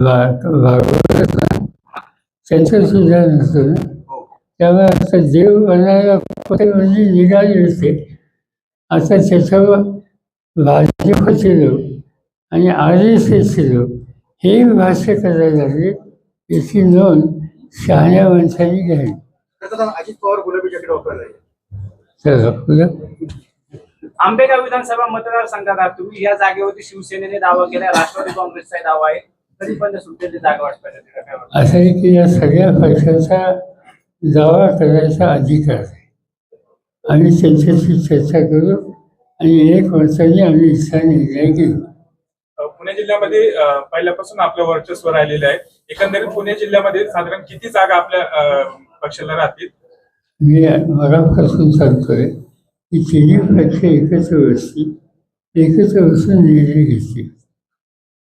भा- त्यांचं नसतं ना देव बनायला म्हणजे निघाले असते आता त्याच्यावर भाजपचे लोक आणि आर एस एसचे लोक हे भाष्य करायला लागले याची नोंद शहाण्या माणसांनी घ्यावी अजित पवार गुलाबी जॅकेट वापरला आंबेगाव विधानसभा मतदारसंघात तुम्ही या जागेवरती शिवसेनेने दावा केला राष्ट्रवादी काँग्रेसचा दावा आहे. तरी पण सुटलेली जागा वाटपायला असं आहे की या सगळ्या पक्षाचा दावा करायचा अधिकार आहे. आम्ही त्यांच्याशी चर्चा करू आणि एक वर्षाने आम्ही इच्छा निर्णय घेऊ. पुणे जिल्ह्यामध्ये पहिल्यापासून आपलं वर्चस्व राहिलेलं आहे. एकंदरीत पुणे जिल्ह्यामध्ये साधारण किती जागा आपल्या अ, पक्षाला राहतील? मी मगापासून सांगतोय की तिन्ही पक्ष एकत्र बसतील. एकत्र बसून निर्णय घेतील.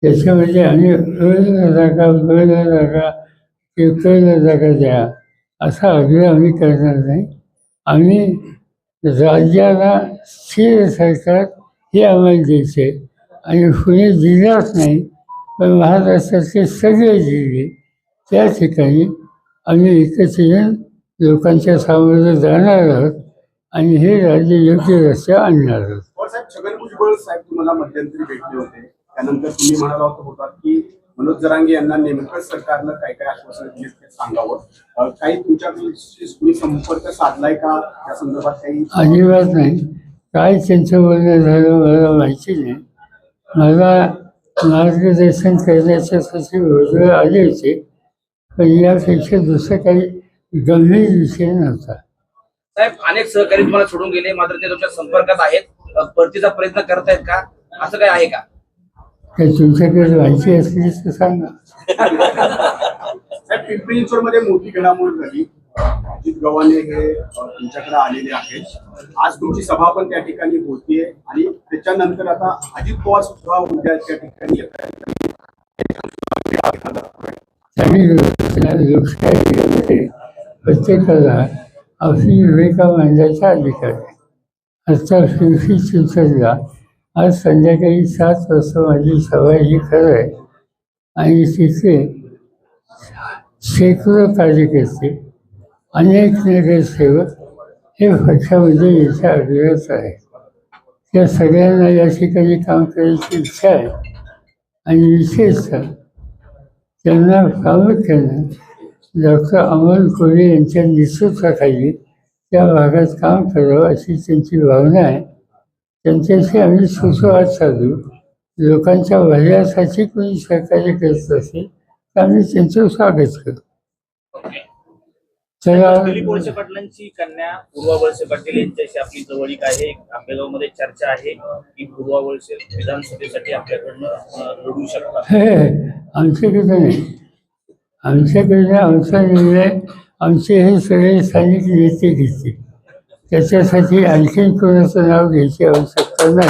त्याच्यामध्ये आम्ही अला जागा बला जागा किंवा जागा द्या असा आग्रह आम्ही करणार नाही। आम्ही राज्याला स्थिर सरकार हे आम्हाला द्यायचं आहे आणि पुणे जिल्ह्यात नाही पण महाराष्ट्राचे सगळे जिल्हे त्या ठिकाणी आम्ही एकत्र येऊन लोकांच्या सामोरं जाणार आहोत आणि हे राज्य योग्य रस्त्या आणणार आहोत साहेब तुम्हाला मध्यंतरी भेटले होते त्यानंतर तुम्ही म्हणाला होता होता की मनोज जरांगे यांना नेमकं सरकारनं काय काय आश्वासन दिले ते सांगावं. काही तुमच्याशी तुम्ही संपर्क साधलाय का? त्या संदर्भात काही अजिबात नाही. काय त्यांचं बोलणं झालं मला माहिती नाही. मला मार्गदर्शन करण्याच्यासाठी भुजबळ आले होते पण यापेक्षा दुसरं काही गंभीर विषय नव्हता. साहेब अनेक सहकारी तुम्हाला सोडून गेले मात्र ते तुमच्या संपर्कात आहेत. परतीचा प्रयत्न करतायत का? असं काय आहे का? तर तुमच्याकडे माहिती असली तर सांगा साहेब पिंपरी चिंचवडमध्ये मोठी घडामोड झाली. अजित गव्हाणे हे तुमच्याकडे आलेले आहेत. आज तुमची सभा पण त्या ठिकाणी होतीये आणि त्याच्यानंतर आता अजित पवार सुद्धा उद्या त्या ठिकाणी येत आहेत. त्यांनी लोकशाहीमध्ये प्रत्येकाला आपली भूमिका मांडण्याचा अधिकार आहे. आता पिंपरी चिंचवडला आज संध्याकाळी सात वाजता माझी सभा ही खरं आहे. आणि तिथे शेकडो कार्यकर्ते अनेक नगरसेवक हे पक्षामध्ये याच्या अग्रच आहे. त्या सगळ्यांना या ठिकाणी काम करायची इच्छा आहे. आणि विशेषतः त्यांना प्रामुख्यानं डॉक्टर अमोल कोरे यांच्या नेतृत्वाखाली त्या भागात काम करावं अशी त्यांची भावना आहे. त्यांच्याशी आम्ही सुसंवाद साधू. लोकांच्या भल्यासाठी कोणी सहकार्य करत असेल तर आम्ही त्यांचं स्वागत करू. चला. दिलीप वळसे पाटलांची कन्या पूर्वा वळसे पाटील यांच्याशी आपली जवळीक आहे. आंबेगावमध्ये चर्चा आहे की पूर्वा वळसे विधानसभेसाठी आपल्याकडनं लढू शकतात. हे आमच्याकडे नाही. आमच्याकडे आमचा निर्णय आमचे हे सगळे स्थानिक नेते घेतील. त्याच्यासाठी आणखीन कोणाचं नाव घ्यायची आवश्यकता नाही.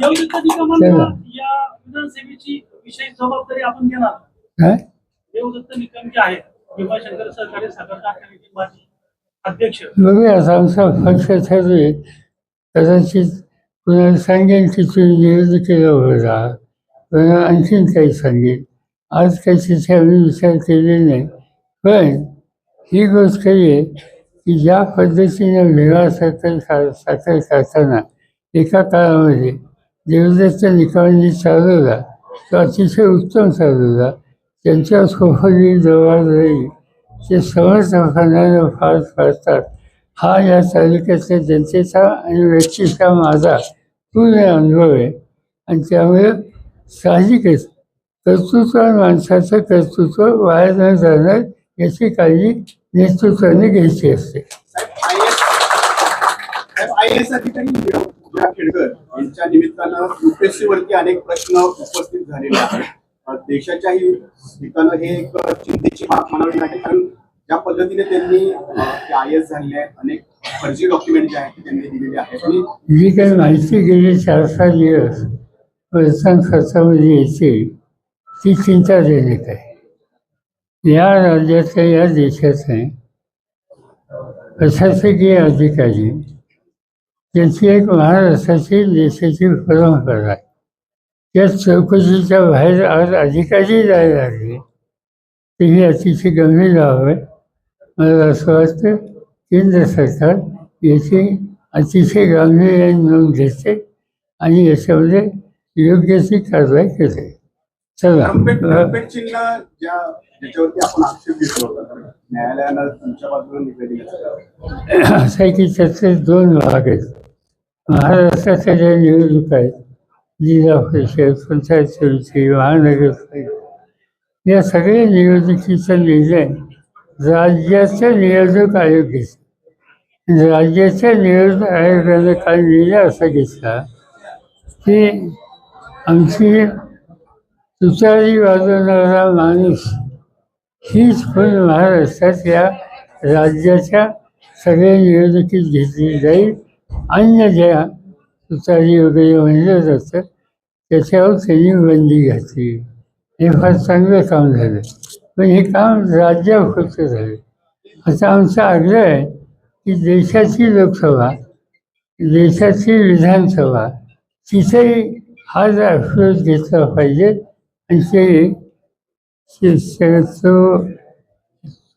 देवदत्त निकमांना चला. या विधानसभेची विशेष जबाबदारी आपण घेणार काय देवदत्त निकम जे आहेत. भीमाशंकर सहकारी साखर कारखान्याचे माजी अध्यक्ष. बघूया आता आमचा पक्ष ठरवेल कदाचित कुणाला सांगेन की तुम्ही निवडणुकीला उभं राहा. कुणाला आणखीन काही सांगेल. आज काही तिथे आम्ही विचार केलेला नाही. पण ही गोष्ट खरी आहे की ज्या पद्धतीने विवाह साखर खा साखर करताना एका काळामध्ये देवदत्त निकालांनी चालवला तो अतिशय उत्तम चालवला त्यांच्या सोबती जबाबदारी ते समर्थकांना फार फाडतात हा या तालुक्यातल्या जनतेचा आणि व्यक्तीचा माझा पूर्ण अनुभव आहे. आणि त्यामुळे साहजिकच कर्तृत्व माणसाचं कर्तृत्व वाया न जाणार याची काळजी नेतृत्वाने घ्यायची असते. यांच्या निमित्तानं युपीएससी वरती अनेक प्रश्न उपस्थित झालेले आहेत. देशाच्याही हितानं हे एक चिंतेची बाब म्हणावी लागेल. कारण ज्या पद्धतीने त्यांनी आय एस झालेले आहेत अनेक फर्जी डॉक्युमेंट जे आहेत ते त्यांनी दिलेले आहेत. आणि जी काही माहिती गेली चार सहा दिवस वर्षां खर्चामध्ये येते ती चिंताजनक आहे. या राज्याच्या या देशाचे प्रशासकीय अधिकारी त्यांची एक महाराष्ट्राची देशाची परंपरा आहे. त्या चौकशीच्या बाहेर आज अधिकारी जायला लागले. तर ही अतिशय गंभीर बाब आहे मला असं वाटतं केंद्र सरकार याची अतिशय गांभीर्याने नोंद घेते आणि याच्यामध्ये योग्य ती कारवाई करते ट्रम्पेट चिन्ह ज्या ज्याच्यावरती आपण आक्षेप घेतला होता तर न्यायालयानं तुमच्या बाजूने निवेदन असं आहे की त्याचे दोन भाग आहेत. महाराष्ट्राच्या ज्या निवडणुका आहेत. जिल्हा परिषद पंचायत समिती महानगरपालिका या सगळ्या निवडणुकीचा निर्णय राज्याचा निवडणूक आयोग घेतो राज्याच्या निवडणूक आयोगाने काय निर्णय असा घेतला की आमची तुतारी वाजवणारा माणूस हीच पण महाराष्ट्रात या राज्याच्या सगळ्या निवडणुकीत घेतली जाईल. अन्य ज्या तुतारी वगैरे म्हणलं जातं त्याच्यावर त्यांनी बंदी घातली. हे फार चांगलं काम झालं. पण हे काम राज्यापुरतं झालं. आता आमचा आग्रह आहे की देशाची लोकसभा देशाची विधानसभा तिथेही हा जो अप्रोच घेतला पाहिजे आणि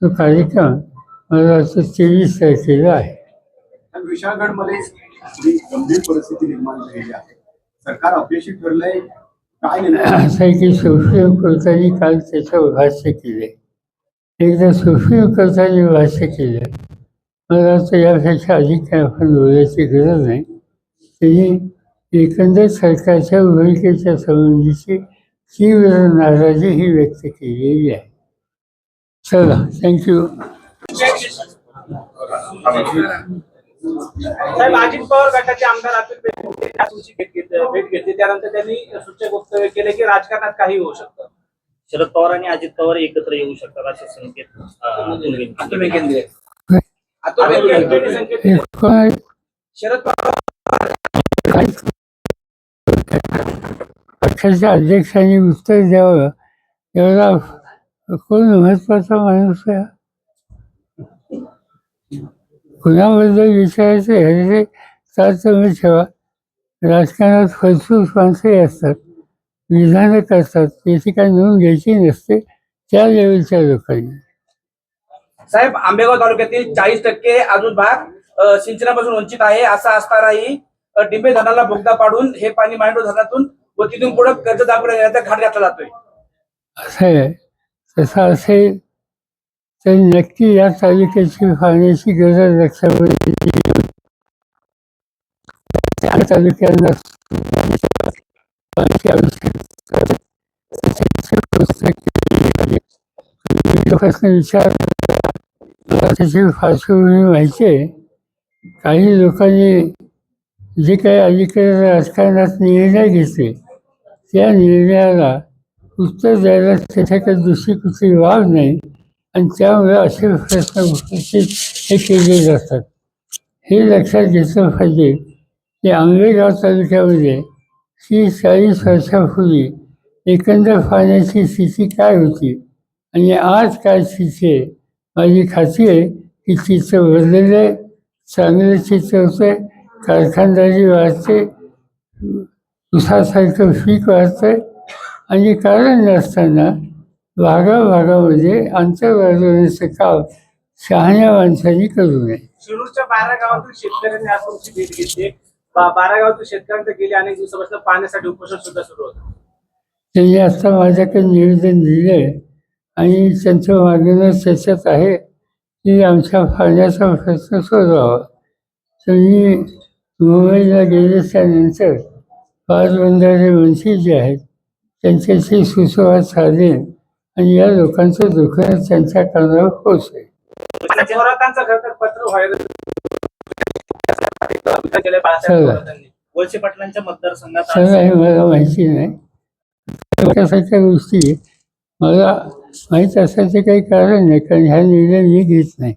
तो कार्यक्रम मला वाटतं तेवीस तारखेला आहे. विशाळगडमध्ये गंभीर परिस्थिती निर्माण झालेली आहे. सरकार अपयशी ठरलंय असं आहे की कोर्टाने काल त्याच्यावर भाष्य केले एकदा कोर्टाने भाष्य केलं मला वाटतं यापेक्षा अधिक काय आपण बोलायची गरज नाही. त्यांनी एकंदर सरकारच्या भूमिकेच्या संबंधीची तीव्र नाराजी ही व्यक्त केलेली आहे. चला थँक्यू साहेब अजित पवार गटाचे आमदार अतुल बेनके भेट घेत- भेट घेतली. त्यानंतर त्यांनी सूचक वक्तव्य केले की राजकारणात काही होऊ शकतं. शरद पवार आणि अजित पवार एकत्र येऊ शकतात असे संकेत अतुल बेनके अतुल बेनके संकेत हे शरद पवार पक्षाच्या अध्यक्षांनी उत्तर द्यावं. एवढा कोण महत्त्वाचा माणूस आहे? कुणाबद्दल विचारायचं ह्याचे तारतम्य ठेवा. राजकारणात फलसूस माणसंही असतात. विधानं करतात. त्याची काही नोंद घ्यायची नसते. त्या लेवलच्या लोकांनी. साहेब आंबेगाव तालुक्यातील चाळीस टक्के अजून भाग सिंचनापासून वंचित आहे असा असतानाही डिंबे धरणाला बोगदा पाडून हे पाणी मांडो धरणातून व तिथून पुढे कर्ज दाखवण्याचा घाट घातला जातोय. असं आहे. तसं असेल तर नक्की या तालुक्याची पाहण्याची गरज लक्षामध्ये त्या तालुक्यांना पाण्याची विचार त्याची पार्श्वभूमी माहिती आहे. काही लोकांनी जे काही अलीकडे राजकारणात निर्णय घेतले त्या निर्णयाला उत्तर द्यायला त्याच्याकडे दुसरी कुठली वाव नाही. आणि त्यामुळे असे प्रश्न उपस्थित हे केले जातात. हे लक्षात घेतलं पाहिजे की आंबेगाव तालुक्यामध्ये ही चाळीस वर्षापूर्वी एकंदर पाण्याची स्थिती काय होती? आणि आज काय स्थिती आहे? माझी खात्री आहे की चित्र बदललेलं आहे चांगलं चित्र होतं कारखानदारी वाढते उसासारखं पीक वाढतंय आणि कारण नसताना भागाभागामध्ये अंतर वाढवण्याचं काम शहाण्या माणसांनी करू नये. शिरूरच्या बारा गावातील शेतकऱ्यांनी आज तुमची भेट घेतली. बारा गावातील शेतकऱ्यांचं गेले अनेक दिवसापासून पाण्यासाठी उपोषण सुद्धा सुरू होतं. त्यांनी आता माझ्याकडे निवेदन दिलं आणि त्यांचं मागणं त्याच्यात आहे की आमच्या पाण्याचा प्रश्न सोडवावा. त्यांनी मुंबईला गेले त्यानंतर पाटबंधारे मंत्री जे आहेत त्यांच्याशी सुसंवाद साधेन आणि या लोकांचं दुःख त्यांच्या कानावर पोचेल सगळं. हे मला माहिती नाही. त्यासारख्या गोष्टी मला माहीत असायचं काही कारण नाही कारण ह्या निर्णय मी घेत नाही.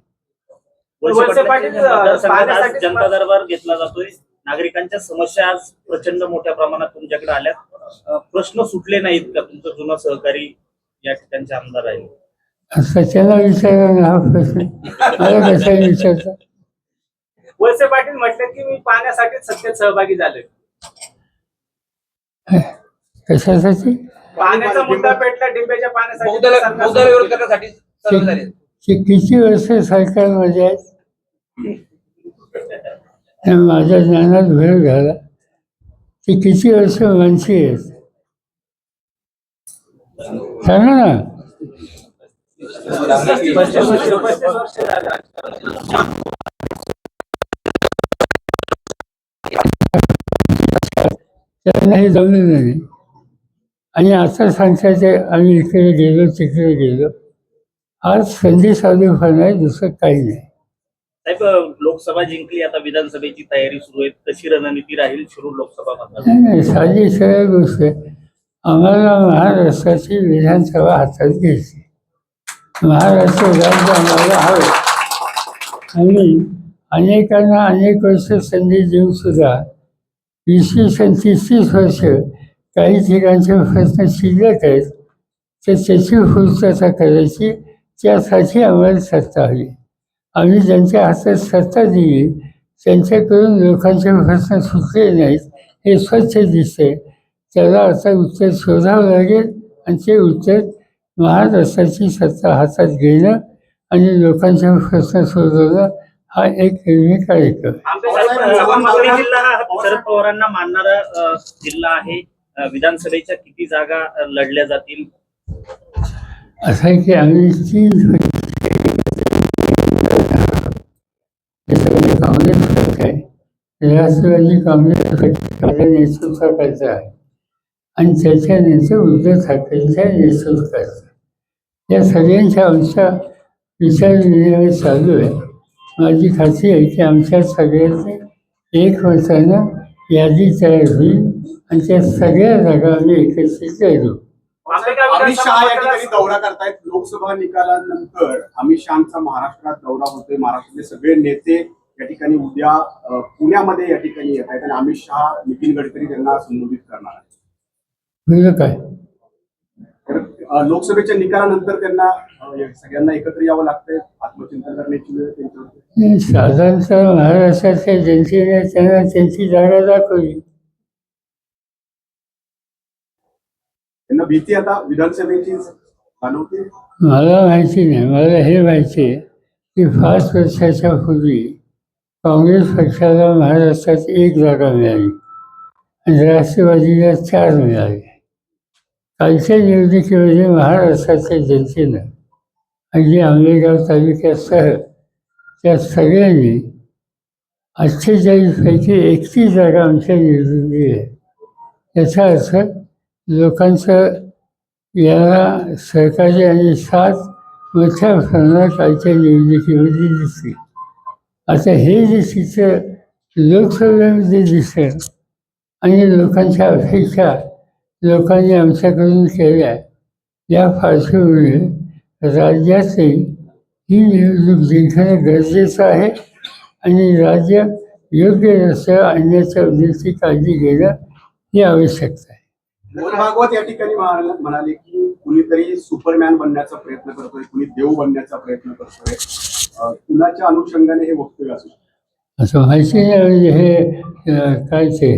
जनता दरबार घेतला जातोय. नागरिकांच्या समस्या आज प्रचंड मोठ्या प्रमाणात तुमच्याकडे आल्या प्रश्न सुटले नाहीत का तुमचं जुनं सहकारी या ठिकाणचे आमदार आहे सच्याला विचारा ना हा प्रश्न? मला कसा विचारता वळसे पाटील म्हटले की मी पाण्यासाठी सत्तेत सहभागी झालोय कशासाठी? पाण्याचा मुद्दा पेटला डिंबेच्या पाण्यासाठी बौद्धाला विरोध करण्यासाठी सर्व झाले. की किती वर्ष सरकारमध्ये आहेत? आणि माझ्या ज्ञानात भर झाला ते किती वर्ष माणसी आहेत सांगा ना. त्यांना हे जमलेलं नाही. आणि आता सांगतायचे आम्ही इकडे गेलो तिकडे गेलो. आज संधी साधू आहे दुसरं काही नाही. साहेब लोकसभा जिंकली आता विधानसभेची तयारी सुरू आहे. कशी रणनीती राहील शिरूर लोकसभा मतदार नाही साधी गोष्ट आहे. आम्हाला महाराष्ट्राची विधानसभा हातात घ्यायची महाराष्ट्र राज्य आम्हाला हवं. आणि अनेकांना अनेक वर्ष संधी देऊन सुद्धा वीस वीस आणि तीस तीस वर्ष काही ठिकाणचे प्रश्न शिल्लक आहेत तर त्याची पूर्तता करायची त्यासाठी आम्हाला सत्ता हवी. आम्ही ज्यांच्या हातात सत्ता दिली त्यांच्याकडून लोकांचे प्रश्न सुटले नाहीत हे स्वच्छ दिसते. त्याला आता उत्तर शोधावं लागेल आणि ते उत्तर महाराष्ट्राची सत्ता हातात घेणं आणि लोकांचे प्रश्न सोडवणं हा एक निर्मी कार्यक्रम. शरद पवारांना मानणारा जिल्हा आहे. विधानसभेच्या किती जागा लढल्या जातील? असं आहे की आम्ही तीन त्याच्यामध्ये काँग्रेस पक्ष राष्ट्रवादी काँग्रेस पक्षाच्या नेतृत्वाखालचा आहे. आणि त्याच्या नेते उद्धव ठाकरेंच्या नेतृत्वाचा या सगळ्यांच्या आमच्या विचारविनिमय चालू आहे. माझी खात्री आहे की आमच्या सगळ्यांचे एकमतानं यादी तयार होईल आणि त्या सगळ्या जागा आम्ही एकत्रित लढू अमित शहा या ठिकाणी दौरा करतायत? लोकसभा निकालानंतर अमित शहाचा महाराष्ट्रात दौरा होतोय. महाराष्ट्रातले सगळे नेते या ठिकाणी उद्या पुण्यामध्ये या ठिकाणी येत आहेत आणि अमित शहा नितीन गडकरी त्यांना संबोधित करणार आहेत. काय? लोकसभेच्या निकालानंतर त्यांना सगळ्यांना एकत्र यावं लागतंय. आत्मचिंतन करण्याची वेळ त्यांच्यावर साधारणतः महाराष्ट्राच्या जनतेने त्यांना त्यांची जागा दाखवली. त्यांना भीती आता विधानसभेची जाणवते मला माहिती नाही. मला हे माहिती की पाच वर्षाच्या पूर्वी काँग्रेस पक्षाला महाराष्ट्रात एक जागा मिळाली आणि राष्ट्रवादीला चार मिळाले. कालच्या निवडणुकीमध्ये महाराष्ट्राच्या जनतेनं अगदी आंबेगाव तालुक्यासह त्या सगळ्यांनी अठ्ठेचाळीसपैकी एकतीस जागा आमच्या निवडून दिल्या. याचा अर्थ लोकांचं याला सहकार्य आणि साथ मोठ्या प्रमाणात कालच्या निवडणुकीमध्ये दिसली. आता हे जे चित्र लोकसभेमध्ये दिसेल आणि लोकांच्या अपेक्षा लोकांनी आमच्याकडून केल्या या पार्श्वभूमीवर राज्याचे ही निवडणूक जिंकणं गरजेचं आहे आणि राज्य योग्य रस्त्यावर आणण्याच्या उद्देशी काळजी घेणं ही आवश्यकता आहे. भागवत या ठिकाणी म्हणाले की कुणीतरी सुपरमॅन बनण्याचा प्रयत्न करतोय कुणी देव बनण्याचा प्रयत्न करतोय. कुणाच्या अनुषंगाने हे वक्तव्य असू असं व्हायचे हे काय ते?